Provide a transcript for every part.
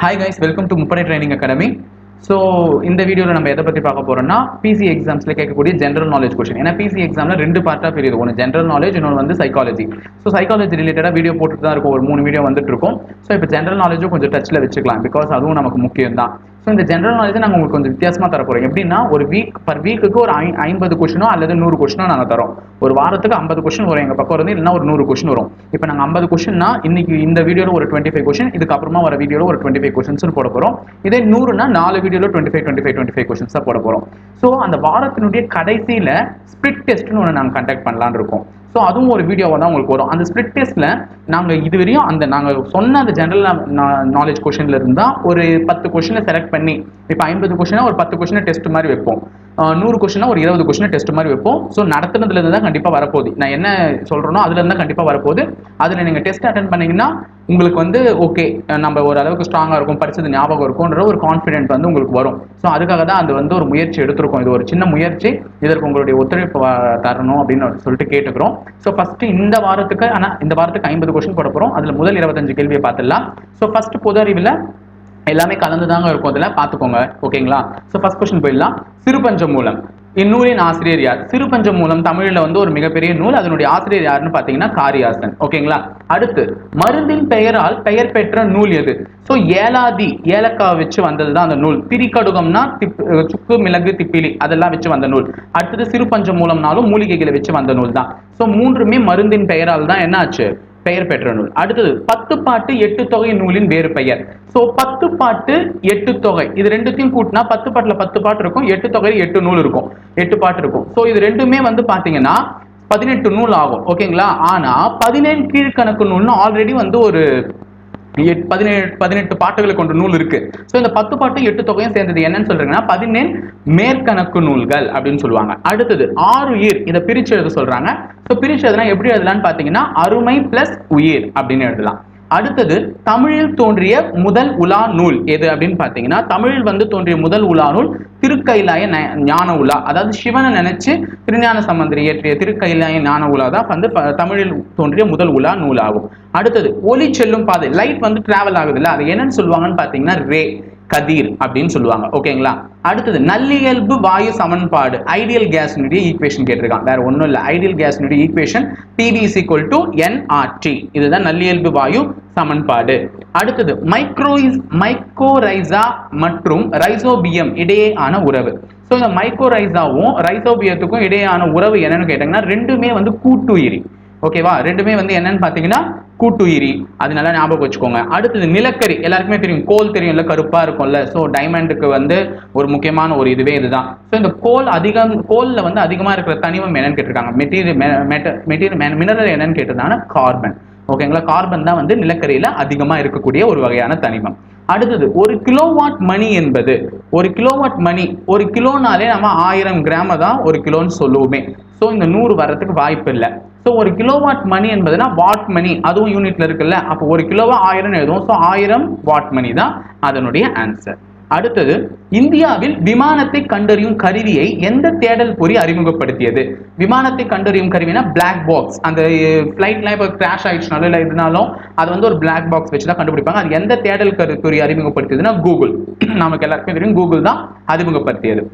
Hi guys welcome to முப்படை training academy so இந்த வீடியோவில் நம்ம எதை பற்றி பார்க்க போகிறோம்னா பிசி எக்ஸாம்ஸில் கேட்கக்கூடிய ஜென்ரல் நாலேஜ் கொஷின் ஏன்னா பிசி எக்ஸாமில் ரெண்டு பார்ட்டாக பிரியுது. ஒன்று ஜென்ரல் நாலேஜ் இன்னொன்று வந்து சைக்காலஜி ஸோ சைக்காலஜி ரிலேட்டடாக வீடியோ போட்டுட்டு தான் இருக்கும். ஒரு மூணு வீடியோ வந்துட்டு இருக்கும் ஸோ இப்போ ஜென்ரல் நாலேஜும் கொஞ்சம் டச்சில் வச்சுக்கலாம். பிகாஸ் அதுவும் நமக்கு முக்கியம் தான் ஸோ இந்த ஜென்ரல் நாலேஜ் நாங்கள் உங்களுக்கு கொஞ்சம் வித்தியாசமாக தர போகிறோம் எப்படின்னா ஒரு வீக் பர் வீக்குக்கு ஒரு ஐ ஐம்பது கொஷினோ அல்லது நூறு கொஷினோ நாங்கள் தரோம். ஒரு வாரத்துக்கு ஐம்பது கொஷின் வரும். எங்கள் பக்கம் வந்து இல்லைன்னா ஒரு நூறு கொஷின் வரும். இப்போ நாங்கள் ஐம்பது கொஷின்னா இன்னைக்கு இந்த வீடியோவில் ஒரு டுவெண்ட்டி ஃபைவ் கொஷின் இதுக்கப்புறமா வர வீடியோவில் ஒரு டுவெண்ட்டி ஃபைவ் கொஷின்ஸ் போட போகிறோம் இதே நூறுனா நாலு வீடியோவில் twenty five twenty five twenty five கொஷின்ஸாக போட போகிறோம் ஸோ அந்த வாரத்தினுடைய கடைசியில் ஸ்பிட் டெஸ்ட்னு ஒன்று நாங்கள் கண்டக்ட் பண்ணலான் இருக்கோம். ஸோ அதுவும் ஒரு வீடியோவாக தான் உங்களுக்கு வரும். அந்த ஸ்பிளிட் டெஸ்ட்டில் நாங்கள் இதுவரையும் அந்த நாங்கள் சொன்ன அந்த ஜென்ரல் நாலேஜ் கொஷனில் இருந்தால் ஒரு பத்து கொஷினை செலக்ட் பண்ணி இப்போ ஐம்பது கொஷினா ஒரு பத்து கொஷினை டெஸ்ட் மாதிரி வைப்போம். நூறு கொஷினா ஒரு இருபது கொஷினை டெஸ்ட் மாதிரி வைப்போம். ஸோ நடத்துனதுலேருந்து தான் கண்டிப்பாக வரப்போகுது. நான் என்ன சொல்கிறேனோ அதுலேருந்து தான் கண்டிப்பாக வரப்போகுது. அதில் நீங்கள் டெஸ்ட் அட்டன் பண்ணீங்கன்னா உங்களுக்கு வந்து ஓகே நம்ம ஒரு அளவுக்கு ஸ்ட்ராங்காக இருக்கும் படித்தது ஞாபகம் இருக்கும்ன்ற ஒரு கான்ஃபிடென்ட் வந்து உங்களுக்கு வரும். ஸோ அதுக்காக தான் அது வந்து ஒரு முயற்சி எடுத்திருக்கோம். இது ஒரு சின்ன முயற்சி. இதற்கு உங்களுடைய ஒத்துழைப்பு தரணும் அப்படின்னு சொல்லிட்டு கேட்டுக்கிறோம். ஸோ ஃபஸ்ட்டு இந்த வாரத்துக்கு ஆனால் இந்த வாரத்துக்கு ஐம்பது கொஸ்டின் போட போகிறோம் அதில் முதல் இருபத்தஞ்சு கேள்வியை பார்த்துடலாம். ஸோ ஃபர்ஸ்ட் பொது அறிவில் எல்லாமே கலந்து தாங்க இருக்கும் அதில். பார்த்துக்கோங்க. ஓகேங்களா? ஸோ ஃபஸ்ட் கொஸ்டின் போயிடலாம். சிறுபஞ்ச மூலம் இந்நூலின் ஆசிரியர் யார்? சிறுபஞ்ச மூலம் தமிழில் வந்து ஒரு மிகப்பெரிய நூல். அதனுடைய ஆசிரியர் யாருன்னு பார்த்தீங்கன்னா காரியாசன். ஓகேங்களா? அடுத்து மருந்தின் பெயரால் பெயர் பெற்ற நூல் எது? ஸோ ஏலாதி ஏலக்காய் வச்சு வந்தது தான் அந்த நூல். திரிக்கடுகம்னா திப் சுக்கு மிளகு திப்பிலி. அதெல்லாம் வச்சு வந்த நூல். அடுத்தது சிறுபஞ்ச மூலம்னாலும் மூலிகைகளை வச்சு வந்த நூல் தான் ஸோ மூன்றுமே மருந்தின் பெயரால் தான் என்ன ஆச்சு பெயர் பெற்ற நூல். அடுத்தது பத்து பாட்டு எட்டு தொகை நூலின் வேறு பெயர். ஸோ பத்து பாட்டு எட்டு தொகை. இது ரெண்டுத்தையும் கூட்டினா பத்து பாட்டுல பத்து பாட்டு இருக்கும் எட்டு தொகையில் எட்டு நூல் இருக்கும். எட்டு பாட்டு இருக்கும். ஸோ இது ரெண்டுமே வந்து பாத்தீங்கன்னா பதினெட்டு நூல் ஆகும். ஓகேங்களா ஆனா பதினேழு கீழ்கணக்கு நூல்னு ஆல்ரெடி வந்து ஒரு பதினேழு பதினெட்டு பாட்டுகளை கொண்ட நூல் இருக்கு. ஸோ இந்த பத்து பாட்டு எட்டு தொகையும் சேர்ந்தது என்னன்னு சொல்றீங்கன்னா பதினேழு மேற்கணக்கு நூல்கள் அப்படின்னு சொல்லுவாங்க. அடுத்தது ஆறு உயிர். இதை பிரிச்சு எழுத சொல்றாங்க. ஸோ பிரிச்சு எழுதுனா எப்படி எழுதலாம்னு பாத்தீங்கன்னா அருமை பிளஸ் உயிர் அப்படின்னு எழுதலாம். அடுத்தது தமிழில் தோன்றிய முதல் உலா நூல் எது அப்படின்னு பார்த்தீங்கன்னா தமிழில் வந்து தோன்றிய முதல் உலா நூல் திருக்கைலாய ந- ஞான உலா. அதாவது சிவனை நினைச்சு திருஞான சம்பந்தர் இயற்றிய திருக்கைலாய ஞான உலா தான் வந்து ப- தமிழில் தோன்றிய முதல் உலா நூலாகும். அடுத்தது ஒளி செல்லும் பாதை. லைட் வந்து டிராவல் ஆகுதுல்ல அது என்னன்னு சொல்லுவாங்கன்னு பார்த்தீங்கன்னா ரே. கதிர் அப்படின்னு சொல்லுவாங்க. ஓகேங்களா? அடுத்தது நல்லியல்பு வாயு சமன்பாடு ஐடியல் கேஸ்னுடைய ஈக்குவேஷன் கேட்டிருக்கான். வேற ஒன்றும் இல்லை. Ideal கேஸ்னுடைய equation PV is equal to n R T இதுதான் நல்லியல்பு வாயு சமன்பாடு. அடுத்தது மைக்ரோஸ் மைக்கோரைசா மற்றும் ரைசோபியம் இடையேயான உறவு. ஸோ இந்த மைக்கோரைசாவும் ரைசோபியத்துக்கும் இடையேயான உறவு என்னன்னு கேட்டீங்கன்னா ரெண்டுமே வந்து கூட்டுயிரி. ஓகேவா? ரெண்டுமே வந்து என்னன்னு பார்த்தீங்கன்னா கூட்டுயிரி அது நல்லா ஞாபகம் வச்சுக்கோங்க. அடுத்தது நிலக்கரி எல்லாருக்குமே தெரியும். கோல் தெரியும்ல கருப்பா இருக்கும்ல. ஸோ டைமண்டுக்கு வந்து ஒரு முக்கியமான ஒரு இதுவே இதுதான். ஸோ இந்த கோல் அதிகம் கோலில் வந்து அதிகமாக இருக்கிற தனிமம் என்னன்னு கேட்டிருக்காங்க. மெட்டீரியல் மெட்டீரியல் மினரல் என்னன்னு கேட்டிருந்தாங்கன்னா கார்பன் ஓகேங்களா கார்பன் தான் வந்து நிலக்கரியில அதிகமாக இருக்கக்கூடிய ஒரு வகையான தனிமம். அடுத்தது ஒரு கிலோவாட் மணி என்பது ஒரு கிலோவாட் மணி ஒரு கிலோனாலே நம்ம ஆயிரம் கிராம தான் ஒரு கிலோன்னு சொல்லுவோமே. ஸோ இந்த நூறு வர்றதுக்கு வாய்ப்பு இல்லை ஸோ ஒரு கிலோவாட் மணி என்பதுனா வாட் மணி அதுவும் யூனிட்ல இருக்குல்ல. அப்போ ஒரு கிலோவா ஆயிரம் எழுதுவோம். ஸோ ஆயிரம் வாட் மணி தான் அதனுடைய ஆன்சர் அடுத்தது இந்தியாவில் விமானத்தை கண்டறியும் கருவியை எந்த தேடல் பொறி அறிமுகப்படுத்தியது? விமானத்தை கண்டறியும் கருவினா பிளாக் பாக்ஸ் அந்த ஃப்ளைட்லாம் இப்போ கிராஷ் ஆயிடுச்சுனாலும் இல்லை இதுனாலும் அது வந்து ஒரு பிளாக் பாக்ஸ் வச்சு தான் கண்டுபிடிப்பாங்க. அது எந்த தேடல் கரு பொறி அறிமுகப்படுத்தியதுன்னா கூகுள் நமக்கு எல்லாருக்குமே தெரியும். கூகுள் தான் அறிமுகப்படுத்தியது.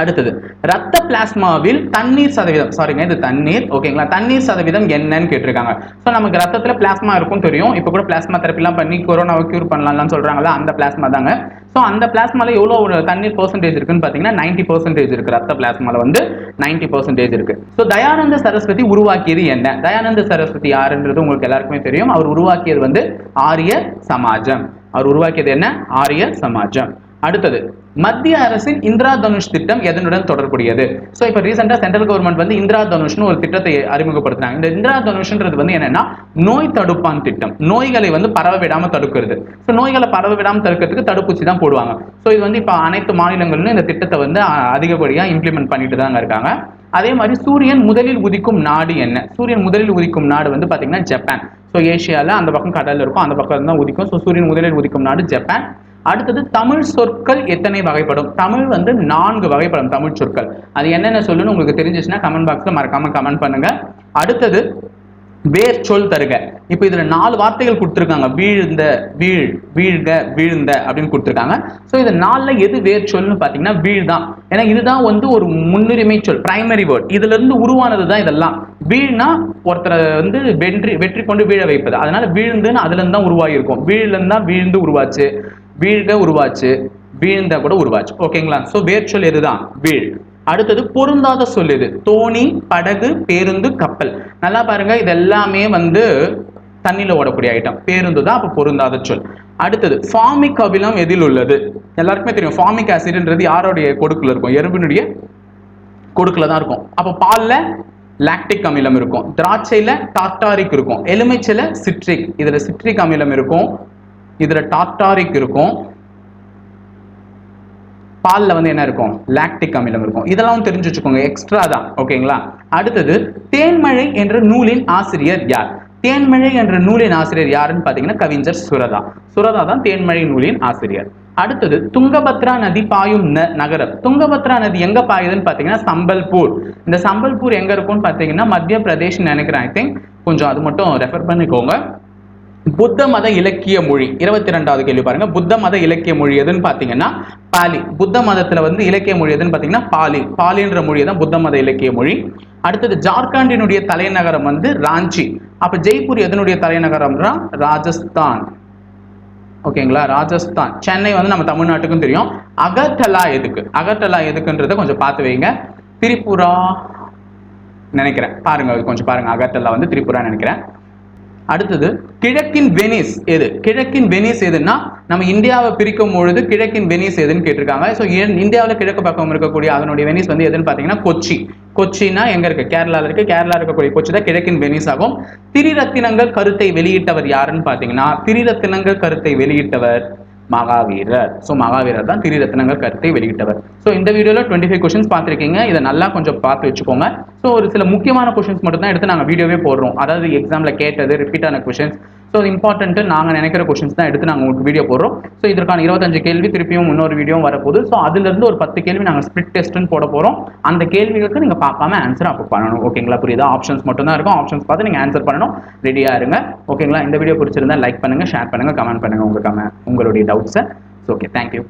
அடுத்தது ரத்த பிளாஸ்மாவில் தண்ணீர் சதவீதம். சாரிங்க இது தண்ணீர். ஓகேங்களா தண்ணீர் சதவீதம் என்னன்னு கேட்டிருக்காங்க. ஸோ நமக்கு ரத்தத்தில் பிளாஸ்மா இருக்கும் தெரியும். இப்போ கூட பிளாஸ்மா தெரப்பிலாம் பண்ணி கொரோனாவை கியூர் பண்ணலாம்னு சொல்கிறாங்களா அந்த பிளாஸ்மா தாங்க. ஸோ அந்த பிளாஸ்மாவில் எவ்வளோ ஒரு தண்ணீர் பர்சன்டேஜ் இருக்குன்னு பார்த்தீங்கன்னா நைன்டி பர்சன்டேஜ் இருக்கு. ரத்த பிளாஸ்மால வந்து நைன்டி பர்சன்டேஜ் இருக்கு. ஸோ தயானந்த சரஸ்வதி உருவாக்கியது என்ன? தயானந்த சரஸ்வதி யாருன்றது உங்களுக்கு எல்லாருக்குமே தெரியும். அவர் உருவாக்கியது வந்து ஆரிய சமாஜம். அவர் உருவாக்கியது என்ன? ஆரிய சமாஜம். அடுத்தது மத்திய அரசின் இந்திரா தனுஷ் திட்டம் எதனுடன் தொடர்புடையது? ஸோ இப்போ ரீசெண்டாக சென்ட்ரல் கவர்மெண்ட் வந்து இந்திரா தனுஷ்னு ஒரு திட்டத்தை அறிமுகப்படுத்துறாங்க. இந்த இந்திரா தனுஷ்ன்றது வந்து என்னன்னா நோய் தடுப்பான் திட்டம். நோய்களை வந்து பரவ விடாமல் தடுக்கிறது. ஸோ நோய்களை பரவ விடாமல் தடுக்கிறதுக்கு தடுப்பூசி தான் போடுவாங்க. ஸோ இது வந்து இப்போ அனைத்து மாநிலங்களிலும் இந்த திட்டத்தை வந்து அதிகப்படியாக இம்ப்ளிமெண்ட் பண்ணிட்டு தாங்க இருக்காங்க. அதே மாதிரி சூரியன் முதலில் உதிக்கும் நாடு என்ன? சூரியன் முதலில் உதிக்கும் நாடு வந்து பார்த்தீங்கன்னா ஜப்பான். ஸோ ஏஷியாவில் அந்த பக்கம் கடலில் இருக்கும் அந்த பக்கம் தான் உதிக்கும். ஸோ சூரியன் முதலில் உதிக்கும் நாடு ஜப்பான். அடுத்தது தமிழ் சொற்கள் எத்தனை வகைப்படும்? தமிழ் வந்து நான்கு வகைப்படும் தமிழ் சொற்கள். அது என்னென்ன சொல்லுன்னு உங்களுக்கு தெரிஞ்சிச்சுன்னா கமெண்ட் பாக்ஸில் மறக்காம கமெண்ட் பண்ணுங்க. அடுத்தது வேர் சொல் தருக. இப்போ இதில் நாலு வார்த்தைகள் கொடுத்துருக்காங்க. வீழ்ந்த வீழ் வீழ்க வீழ்ந்த அப்படின்னு கொடுத்துருக்காங்க. ஸோ இது நாளில் எது வேர் சொல்னு பார்த்தீங்கன்னா வீழ் தான் ஏன்னா இதுதான் வந்து ஒரு முன்னுரிமை சொல் பிரைமரி வேர்ட் இதுல இருந்து உருவானது தான் இதெல்லாம். வீழ்னா ஒருத்தரை வந்து வெற்றி வெற்றி கொண்டு வீழ வைப்பது. அதனால வீழ்ந்துன்னு அதுலேருந்து தான் உருவாகியிருக்கும். வீழ்லேருந்து தான் வீழ்ந்து உருவாச்சு. வீழ்க உருவாச்சு வீழ்ந்த கூட உருவாச்சு. ஓகேங்களா ஸோ வேர் சொல் எதுதான்? வீழ். அடுத்தது பொருந்தாத சொல் இது தோணி படகு பேருந்து கப்பல். நல்லா பாருங்க இது எல்லாமே வந்து தண்ணியில் ஓடக்கூடிய ஐட்டம் பேருந்து தான் அப்போ பொருந்தாத சொல். அடுத்தது ஃபார்மிக் அமிலம் எதில் உள்ளது? எல்லாருக்குமே தெரியும் ஃபார்மிக் ஆசிட்ன்றது யாருடைய கொடுக்குல இருக்கும்? எறும்பினுடைய கொடுக்குல தான் இருக்கும். அப்போ பாலில் லாக்டிக் அமிலம் இருக்கும். திராட்சையில் டார்டாரிக் இருக்கும். எலுமிச்சையில சிட்ரிக் இதில் சிட்ரிக் அமிலம் இருக்கும். இதுல டாட்டாரிக் இருக்கும். பாலில் வந்து என்ன இருக்கும்? லாக்டிக் அமிலம் இருக்கும். இதெல்லாம் தெரிஞ்சு வச்சுக்கோங்க. எக்ஸ்ட்ரா தான். ஓகேங்களா? அடுத்தது தேன்மழை என்ற நூலின் ஆசிரியர் யார்? தேன்மழை என்ற நூலின் ஆசிரியர் யாருன்னு பாத்தீங்கன்னா கவிஞர் சுரதா. சுரதா தான் தேன்மழை நூலின் ஆசிரியர். அடுத்தது துங்கபத்ரா நதி பாயும் ந- நகரம். துங்கபத்ரா நதி எங்க பாயுதுன்னு பாத்தீங்கன்னா சம்பல்பூர். இந்த சம்பல்பூர் எங்க இருக்கும்னு பாத்தீங்கன்னா மத்திய பிரதேஷ் நினைக்கிறேன் ஐ திங்க் கொஞ்சம் அது மட்டும் ரெஃபர் பண்ணிக்கோங்க. புத்த மத இலக்கிய மொழி. இருபத்தி ரெண்டாவது கேள்வி பாருங்க. புத்த மத இலக்கிய மொழி எதுன்னு பாத்தீங்கன்னா பாலி. புத்த மதத்துல வந்து இலக்கிய மொழி எதுன்னு பாத்தீங்கன்னா பாலி. பாலின்ற மொழி தான் புத்த மத இலக்கிய மொழி. அடுத்தது ஜார்க்கண்டினுடைய தலைநகரம் வந்து ராஞ்சி. அப்ப ஜெய்ப்பூர் எதனுடைய தலைநகரம்னா ராஜஸ்தான். ஓகேங்களா? ராஜஸ்தான். சென்னை வந்து நம்ம தமிழ்நாட்டுக்கும் தெரியும். அகர்டலா எதுக்கு? அகர்டலா எதுக்குன்றதை கொஞ்சம் பார்த்து வைங்க. திரிபுரா நினைக்கிறேன். பாருங்க அது கொஞ்சம் பாருங்க. அகர்டலா வந்து திரிபுரா நினைக்கிறேன். அடுத்தது கிழக்கின் வெனிஸ் எது? கிழக்கின் வெனிஸ் எதுன்னா நம்ம இந்தியாவை பிரிக்கும் பொழுது கிழக்கின் வெனிஸ் எதுன்னு கேட்டிருக்காங்க. ஸோ இந்தியாவில் கிழக்கு பக்கம் இருக்கக்கூடிய அதனுடைய வெனிஸ் வந்து எதுன்னு பார்த்தீங்கன்னா கொச்சி. கொச்சினா எங்க இருக்கு? கேரளால இருக்கு. கேரளா இருக்கக்கூடிய கொச்சி தான் கிழக்கின் வெனிஸ் ஆகும். திரிரத்தினங்கள் கருத்தை வெளியிட்டவர் யாருன்னு பார்த்தீங்கன்னா திரிரத்தினங்கள் கருத்தை வெளியிட்டவர் மகாவீரர். ஸோ மகாவீரர் தான் திரிரத்னங்கள் கருத்தை வெளியிட்டவர். ஸோ இந்த வீடியோவில் டுவெண்ட்டி ஃபைவ் கொஷின்ஸ் பார்த்துருக்கீங்க. இதை நல்லா கொஞ்சம் பார்த்து வச்சுக்கோங்க. ஸோ ஒரு சில முக்கியமான கொஷின்ஸ் மட்டும் தான் எடுத்து நாங்கள் வீடியோவே போடுறோம். அதாவது எக்ஸாமில் கேட்டது ரிப்பீட்டான கொஷின்ஸ் ஸோ இம்பார்ட்டன்ட்டு நாங்கள் நினைக்கிற கொஷின்ஸ் தான் எடுத்து நாங்கள் உங்களுக்கு வீடியோ போடுறோம். ஸோ இதற்கான இருபத்தஞ்சு கேள்வி திருப்பியும் இன்னொரு வீடியோ வரப்போகுது. ஸோ அதுலேருந்து ஒரு பத்து கேள்வி நாங்கள் ஸ்பிட் டெஸ்ட்னு போட போகிறோம் அந்த கேள்விகளுக்கு நீங்கள் பார்க்காம ஆன்சர் அப்போ பண்ணணும். ஓகேங்களா புரியுதா? ஆப்ஷன்ஸ் மட்டும் தான் இருக்கும். ஆப்ஷன்ஸ் பார்த்து நீங்கள் ஆன்சர் பண்ணணும். ரெடியாக இருங்க. ஓகேங்களா இந்த வீடியோ பிடிச்சிருந்தா லைக் பண்ணுங்கள் ஷேர் பண்ணுங்கள் கமெண்ட் பண்ணுங்கள் உங்கள் கமெண்ட் உங்களுடைய டவுட்ஸை ஓகே தேங்க்யூ